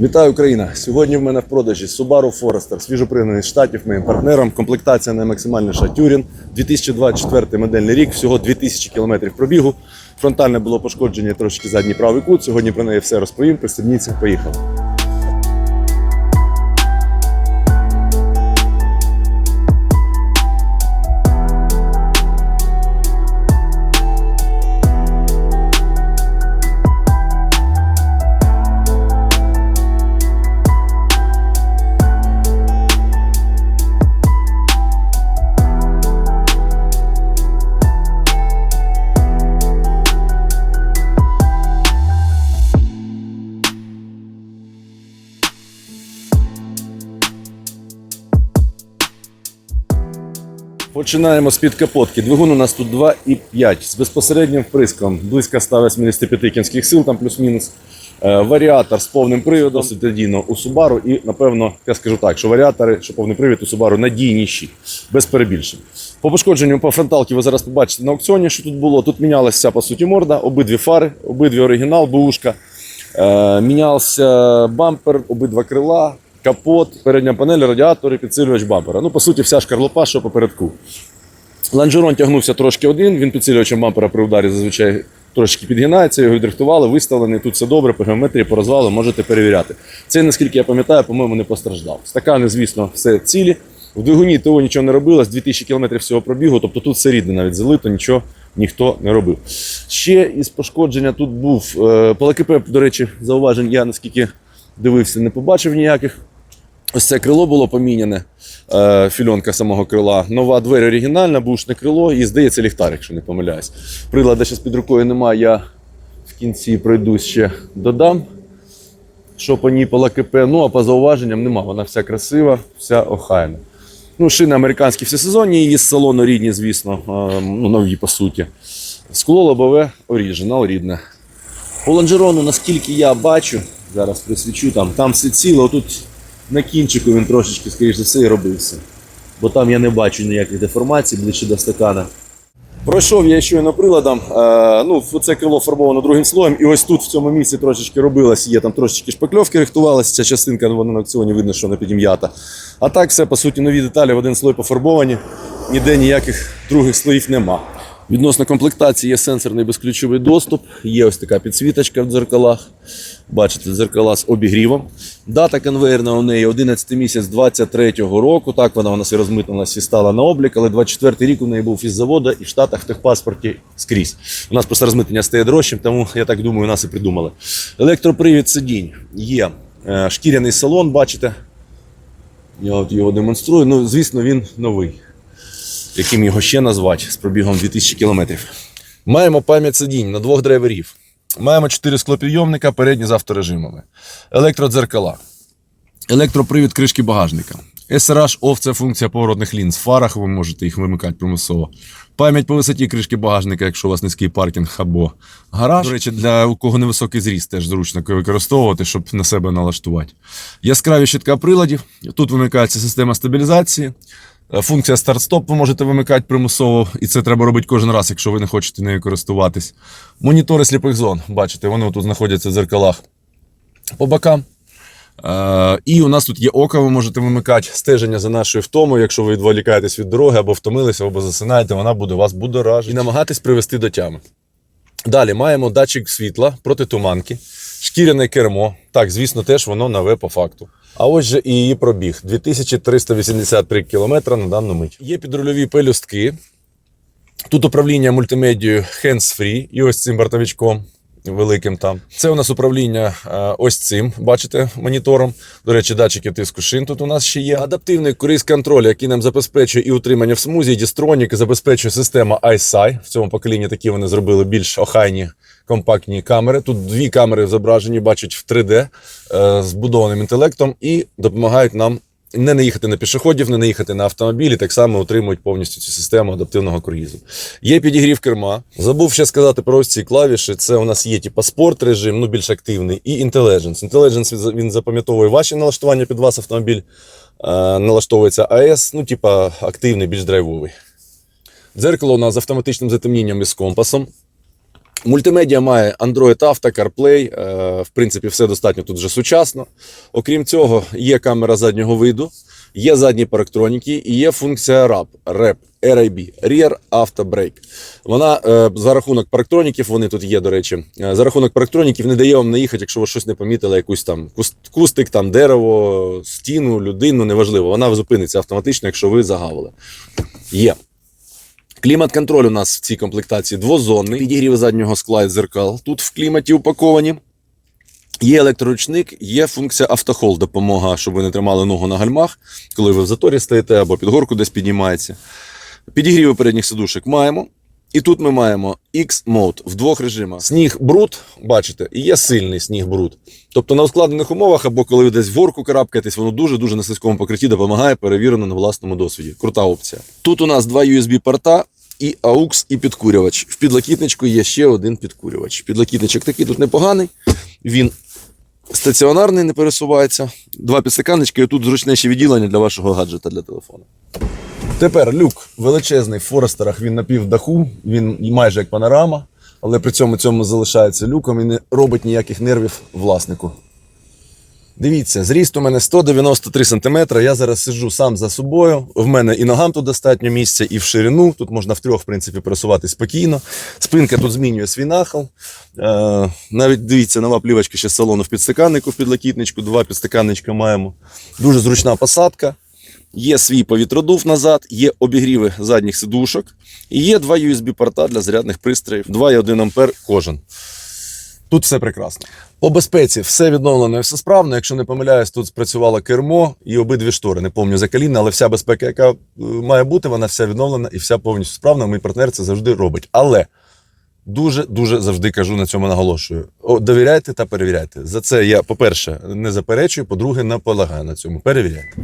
Вітаю Україна! Сьогодні в мене в продажі Subaru Forester, свіжопригнаний з штатів моїм партнером. Комплектація наймаксимальніша Тюрін. 2024 модельний рік, всього 2000 км пробігу. Фронтальне було пошкодження трошки задній правий кут. Сьогодні про неї все розповім. Пристебніться, поїхали. Починаємо з під капотки. Двигун у нас тут 2,5 з безпосереднім вприском близько 185 кінських сил, там плюс-мінус. Е, Варіатор з повним приводом досить надійно у Subaru. І, напевно, я скажу так, що варіатори, що повний привід у Subaru надійніші, без перебільшень. По пошкодженню по фронталки ви зараз побачите на аукціоні, що тут було. Тут мінялася по суті, морда, обидві фари, обидві оригінал, бушка. Е, мінявся бампер, обидва крила, капот, передня панель, радіатори, підсилювач бампера. Ну, по суті, вся шкарлупа, що попередку. Ланжерон тягнувся трошки один, він підсилювачем бампера при ударі зазвичай трошки підгинається, його відрихтували, виставлений. Тут все добре, по геометрії, по розвалу можете перевіряти. Цей, наскільки я пам'ятаю, по-моєму, не постраждав. Стакани, звісно, все цілі. В двигуні ТО нічого не робилось, 2000 км всього пробігу, тобто тут все рідне навіть залито, нічого ніхто не робив. Ще із пошкодження тут був е, по ЛКП, до речі, зауважень я наскільки дивився, не побачив ніяких. Ось це крило було поміняне, е, фільонка самого крила. Нова двері оригінальна, бушне крило і здається ліхтар, якщо не помиляюсь. Прилада зараз під рукою немає, я в кінці пройдусь ще додам. Що по ЛКП, ну а по зауваженням нема. Вона вся красива, вся охайна. Ну, шини американські всесезонні, її з салону рідні, звісно, е, ну, нові по суті. Скло лобове оригінал рідне. По лонжерону, наскільки я бачу, зараз присвічу там, там все ціло, тут на кінчику він трошечки, скоріш за все, і робився. Бо там я не бачу ніяких деформацій ближче до стакана. Пройшов я щойно приладом. Е, ну, це крило фарбовано другим слоєм, і ось тут в цьому місці трошечки робилось, є там трошечки шпакльовки рихтувалася. Ця частинка вона на аукціоні видно, що вона підім'ята. А так все, по суті, нові деталі в один слой пофарбовані, ніде ніяких других слоїв нема. Відносно комплектації є сенсорний безключовий доступ, є ось така підсвіточка в дзеркалах. Бачите, дзеркала з обігрівом. Дата конвейерна у неї 11 місяць 23-го року. Так вона у нас і розмитнулася і стала на облік, але 24-й рік у неї був із заводу і в Штатах в техпаспорті скрізь. У нас просто розмитнення стає дорожчим, тому я так думаю, нас і придумали. Електропривід сидінь є. Е, Шкіряний салон, бачите. Я от його демонструю. Ну, звісно, він новий яким його ще назвати з пробігом 2000 км. Маємо пам'ять сидінь на двох драйверів. Маємо 4 склопідйомника, передні з авторежимами, електродзеркала, електропривід кришки багажника. SRH OFF – це функція поворотних лінз. В фарах ви можете їх вимикати примусово. Пам'ять по висоті кришки багажника, якщо у вас низький паркінг або гараж. До речі, для у кого невисокий зріст, теж зручно використовувати, щоб на себе налаштувати. Яскраві щитка приладів. Тут вимикається система стабілізації. Е, Функція старт-стоп ви можете вимикати примусово, і це треба робити кожен раз, якщо ви не хочете нею користуватись. Монітори сліпих зон, бачите, вони тут знаходяться в зеркалах по бокам. Е, і у нас тут є око, ви можете вимикати стеження за нашою втомою, якщо ви відволікаєтесь від дороги або втомилися, або засинаєте, вона буде вас будоражити і намагатись привести до тями. Далі маємо датчик світла проти туманки, шкіряне кермо. Так, звісно, теж воно нове по факту. А ось же і її пробіг 2383 км на дану мить. Є підрульові пелюстки. Тут управління мультимедією hands-free і ось цим бортовичком великим там. Це у нас управління е, ось цим, бачите, монітором. До речі, датчики тиску шин тут у нас ще є. Адаптивний круїз-контроль, який нам забезпечує і утримання в смузі, і дістронік, забезпечує система iSi. В цьому поколінні такі вони зробили більш охайні компактні камери. Тут дві камери зображені, бачать в 3D е, з будованим інтелектом і допомагають нам не наїхати на пішоходів, не наїхати на автомобілі, так само утримують повністю цю систему адаптивного круїзу. Є підігрів керма. Забув ще сказати про ось ці клавіші. Це у нас є типу спорт режим, ну більш активний, і Intelligence. Intelligence він запам'ятовує ваші налаштування під вас автомобіль. Е, налаштовується АЕС, ну, типа активний, більш драйвовий. Дзеркало у нас з автоматичним затемнінням і з компасом. Мультимедіа має Android Auto, CarPlay. е, В принципі, все достатньо тут вже сучасно. Окрім цього, є камера заднього виду, є задні парктроніки і є функція RAP, RAP, RAB, Rear Auto Brake. Вона е, за рахунок парктроніків, вони тут є, до речі, е, за рахунок парктроніків не дає вам наїхати, якщо ви щось не помітили, якусь там кустик, там дерево, стіну, людину, неважливо. Вона зупиниться автоматично, якщо ви загавили. Є. Клімат-контроль у нас в цій комплектації двозонний. Підігрів заднього скла і дзеркал. Тут в кліматі упаковані. Є електроручник, є функція автохол, допомога, щоб ви не тримали ногу на гальмах, коли ви в заторі стоїте або під горку десь піднімається. Підігріви передніх сидушок маємо. І тут ми маємо X-Mode в двох режимах. Сніг бруд, бачите, і є сильний сніг бруд. Тобто на ускладнених умовах, або коли ви десь в горку карабкаєтесь, воно дуже-дуже на слизькому покритті допомагає, перевірено на власному досвіді. Крута опція. Тут у нас два USB-порта. І AUX, і підкурювач. В підлокітничку є ще один підкурювач. Підлокітничок такий тут непоганий. Він стаціонарний, не пересувається. Два підстаканнички, і тут зручне ще відділення для вашого гаджета для телефону. Тепер люк величезний в Форестерах, він на півдаху, він майже як панорама, але при цьому цьому залишається люком і не робить ніяких нервів власнику. Дивіться, зріст у мене 193 см. Я зараз сиджу сам за собою. В мене і ногам тут достатньо місця, і в ширину. Тут можна втрьох, в принципі, пересувати спокійно. Спинка тут змінює свій нахил. Е, навіть дивіться, нова плівочка ще з салону в підстаканнику в підлокітничку. Два підстаканничка маємо. Дуже зручна посадка. Є свій повітродув назад, є обігріви задніх сидушок, і є два USB-порта для зарядних пристроїв, 2,1 ампер кожен. Тут все прекрасно. По безпеці все відновлено і все справно. Якщо не помиляюсь, тут спрацювало кермо і обидві штори. Не пам'ятаю за коліна, але вся безпека, яка е, має бути, вона вся відновлена і вся повністю справна. Мій партнер це завжди робить. Але дуже дуже завжди кажу на цьому наголошую. Довіряйте та перевіряйте. За це я, по-перше, не заперечую, по-друге, наполягаю на цьому. Перевіряйте.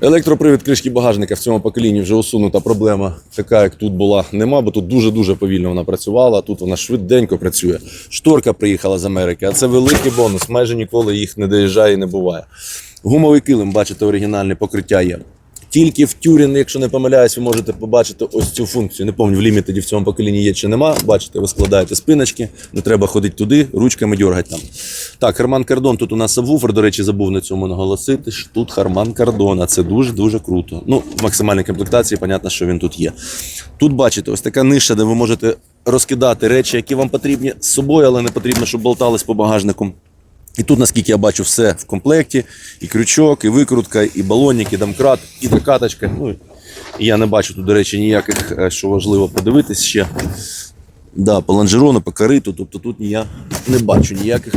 Електропривід кришки багажника в цьому поколінні вже усунута проблема, така як тут була, нема, бо тут дуже-дуже повільно вона працювала. Тут вона швиденько працює. Шторка приїхала з Америки, а це великий бонус. Майже ніколи їх не доїжджає і не буває. Гумовий килим, бачите, оригінальне покриття є. Тільки в Тюрін, якщо не помиляюсь, ви можете побачити ось цю функцію. Не пам'ятаю, в лімітеді в цьому поколінні є чи нема. Бачите, ви складаєте спиночки, не треба ходити туди, ручками дергати там. Так, Харман Кардон, тут у нас сабвуфер, до речі, забув на цьому наголосити. що Тут Харман Кардон, а це дуже-дуже круто. Ну, в максимальній комплектації, понятно, що він тут є. Тут бачите, ось така ниша, де ви можете розкидати речі, які вам потрібні з собою, але не потрібно, щоб болтались по багажнику. І тут, наскільки я бачу, все в комплекті: і крючок, і викрутка, і балонник, і домкрат, і докаточка. Ну, я не бачу тут, до речі, ніяких, е, що важливо подивитись ще. Да, по лонжерону, по кориту, тобто тут я не бачу ніяких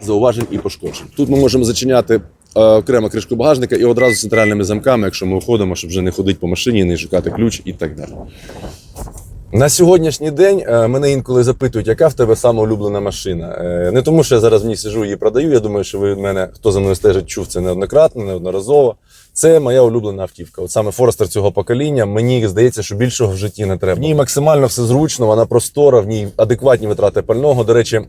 зауважень і пошкоджень. Тут ми можемо зачиняти е, окремо кришку багажника і одразу з центральними замками, якщо ми виходимо, щоб вже не ходити по машині, не шукати ключ і так далі. На сьогоднішній день е, мене інколи запитують, яка в тебе сама улюблена машина. Е, Не тому, що я зараз в ній сижу і продаю. Я думаю, що ви мене, хто за мною стежить, чув це неоднократно, неодноразово. Це моя улюблена автівка. От саме Форестер цього покоління. Мені здається, що більшого в житті не треба. В ній максимально все зручно, вона простора, в ній адекватні витрати пального. До речі,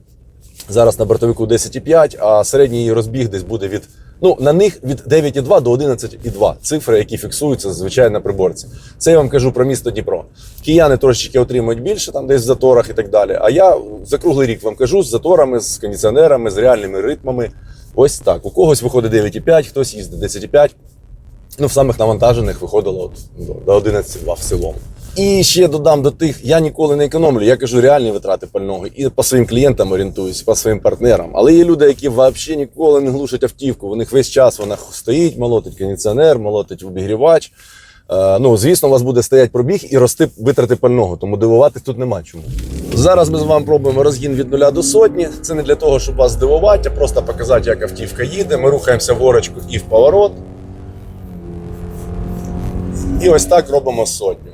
зараз на бортовику 10,5, а середній її розбіг десь буде від. Ну, на них від 9,2 до 11,2 цифри, які фіксуються зазвичай на приборці. Це я вам кажу про місто Дніпро. Кияни трошечки отримують більше, там десь в заторах і так далі. А я за круглий рік вам кажу з заторами, з кондиціонерами, з реальними ритмами. Ось так. У когось виходить 9,5, хтось їздить 10,5. Ну, в самих навантажених виходило от, до 11,2 в цілому. І ще додам до тих, я ніколи не економлю, я кажу реальні витрати пального і по своїм клієнтам орієнтуюсь, по своїм партнерам. Але є люди, які взагалі ніколи не глушать автівку. У них весь час вона стоїть, молотить кондиціонер, молотить обігрівач. Е, ну, звісно, у вас буде стоять пробіг і рости витрати пального, тому дивуватись тут нема чому. Зараз ми з вами пробуємо розгін від нуля до сотні. Це не для того, щоб вас здивувати, а просто показати, як автівка їде. Ми рухаємося в горочку і в поворот. І ось так робимо сотню.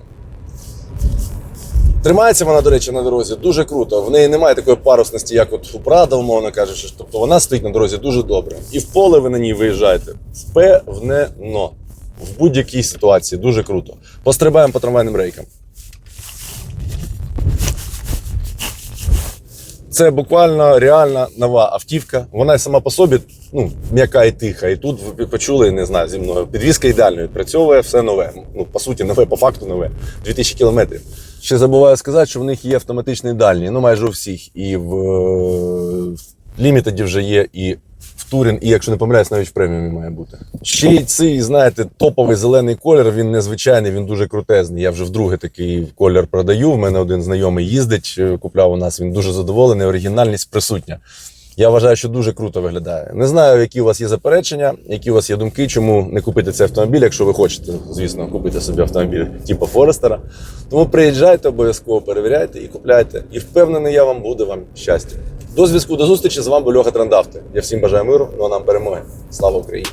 Тримається вона, до речі, на дорозі дуже круто. В неї немає такої парусності, як от у Прада, умовно кажучи. Тобто вона стоїть на дорозі дуже добре. І в поле ви на ній виїжджаєте впевнено. В будь-якій ситуації дуже круто. Пострибаємо по трамвайним рейкам. Це буквально реальна нова автівка. Вона сама по собі ну, м'яка і тиха. І тут ви почули, не знаю, зі мною. Підвізка ідеально відпрацьовує, все нове. Ну, по суті, нове, по факту нове. 2000 кілометрів. Ще забуваю сказати, що в них є автоматичний дальні, ну майже у всіх. І в, е, в Limited вже є, і в Турін, і якщо не помиляюсь, навіть в преміумі має бути. Ще й цей, знаєте, топовий зелений колір, він незвичайний, він дуже крутезний. Я вже вдруге такий колір продаю. В мене один знайомий їздить, е, купляв у нас, він дуже задоволений, оригінальність присутня. Я вважаю, що дуже круто виглядає. Не знаю, які у вас є заперечення, які у вас є думки, чому не купити цей автомобіль, якщо ви хочете, звісно, купити собі автомобіль типу Форестера. Тому приїжджайте, обов'язково перевіряйте і купляйте. І впевнений, я вам буде вам щастя. До зв'язку, до зустрічі з вами був Льоха Трандавти. Я всім бажаю миру, ну а нам перемоги. Слава Україні!